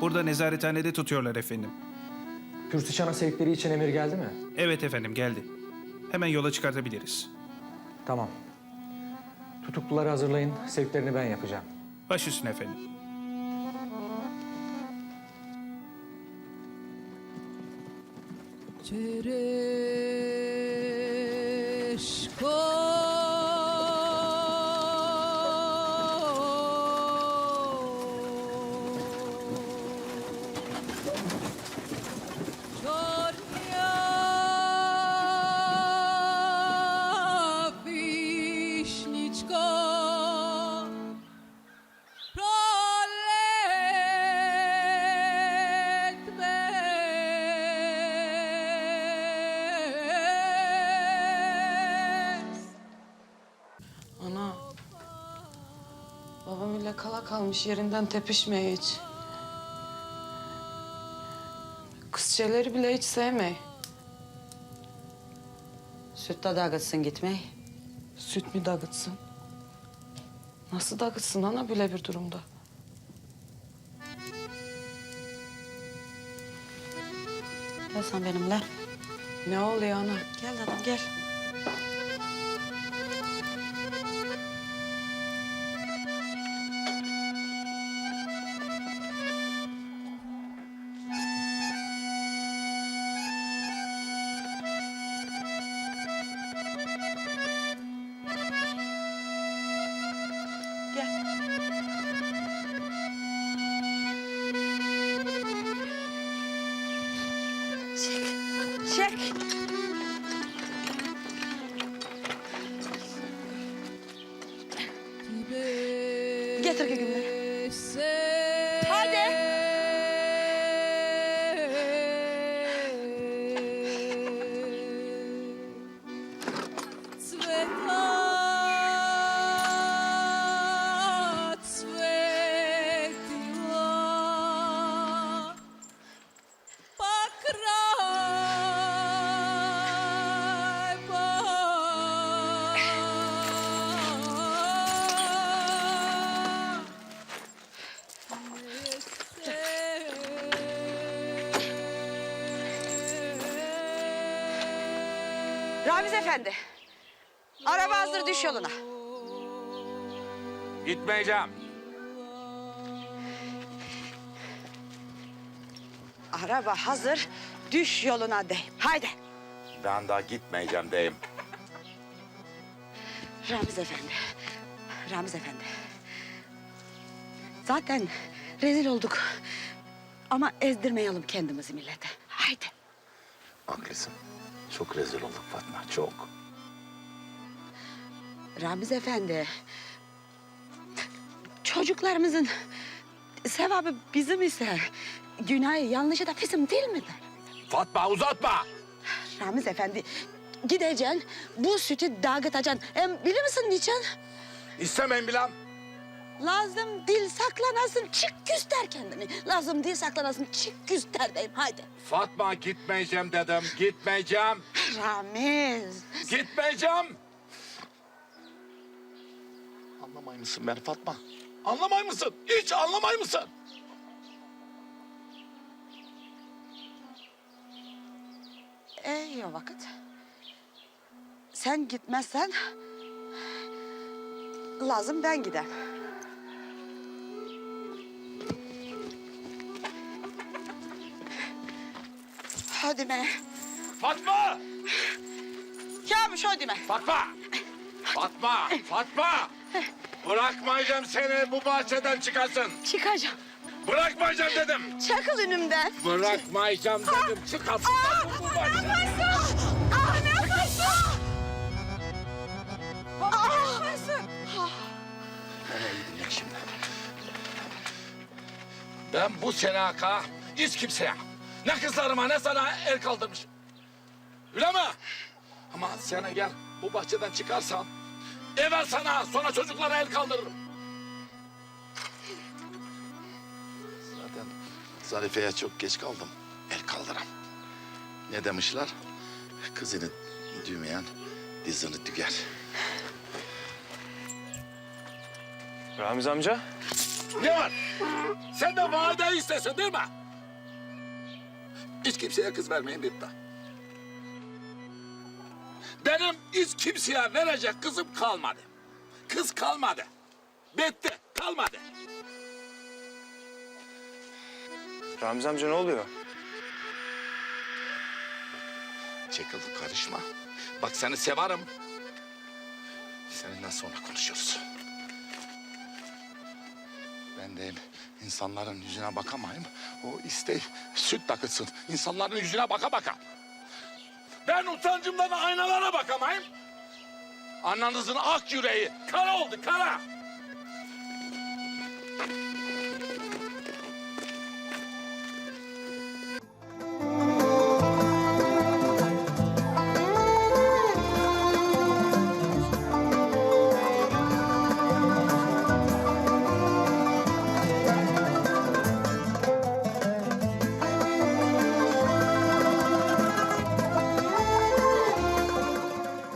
Burada nezarethanede tutuyorlar efendim. Pürsüşan'a sevkleri için emir geldi mi? Evet efendim geldi. Hemen yola çıkartabiliriz. Tamam. Tutukluları hazırlayın. Sevklerini ben yapacağım. Baş üstüne efendim. Cereszko. Babam ile kala kalmış yerinden tepişmeye hiç. Kızçeleri bile hiç sevmey. Süt de dağıtsın gitmeyi. Süt mü dağıtsın? Nasıl dağıtsın ana bile bir durumda? Gel sen benimle. Ne oluyor ana? Gel dedim. Gel. Çek. Getir gügümleri. Hadi. Ramiz Efendi. Araba hazır düş yoluna. Gitmeyeceğim. Araba hazır düş yoluna de. Haydi. Ben daha gitmeyeceğim deyim. Ramiz Efendi. Ramiz Efendi. Zaten rezil olduk. Ama ezdirmeyelim kendimizi millete. Haydi. Haklısın. Çok rezil olduk Fatma, çok. Ramiz Efendi. Çocuklarımızın sevabı bizim ise günahı yanlışı da bizim değil midir? Fatma uzatma. Ramiz Efendi gideceksin bu sütü dağıtacaksın. Hem bilir misin niçin? İstemeyin bilem. Lazım dil saklanasın çık göster kendini. Lazım dil saklanasın çık göster deyim haydi. Fatma gitmeyeceğim dedim, gitmeyeceğim. Ramiz. Gitmeyeceğim. Anlamay mısın beni Fatma? Anlamay mısın? Hiç anlamay mısın? İyi o vakit. Sen gitmezsen lazım ben gider. Hadi be. Fatma! Yamış hadi be. Fatma! Fatma! Fatma! Bırakmayacağım seni bu bahçeden çıkarsın. Çıkacağım. Bırakmayacağım dedim. Çakıl önümden. Bırakmayacağım dedim. Çıkarsın bu bahçeden. Ah nefes Ah! Nereye gidecek şimdi? Ben bu senaka hiç kimseye, ne kızlarıma ne sana el kaldırmışım. Öyle mi? Ama sen gel bu bahçeden çıkarsan, evvel sana sonra çocuklara el kaldırırım. Zaten Zarife'ye çok geç kaldım. El kaldıram. Ne demişler? Kızını düğmeyen dizini düger. Ramiz amca. Ne var? Sen de vade istesin değil mi? Hiç kimseye kız vermeyin bitti. Benim hiç kimseye verecek kızım kalmadı. Kız kalmadı. Bitti, kalmadı. Ramzi amca ne oluyor? Çekil karışma. Bak seni severim. Seninle sonra konuşuruz. Ben de insanların yüzüne bakamayayım. O isteği süt takılsın. İnsanların yüzüne baka baka. Ben utancımdan aynalara bakamayayım. Annenizin ak yüreği kara oldu kara.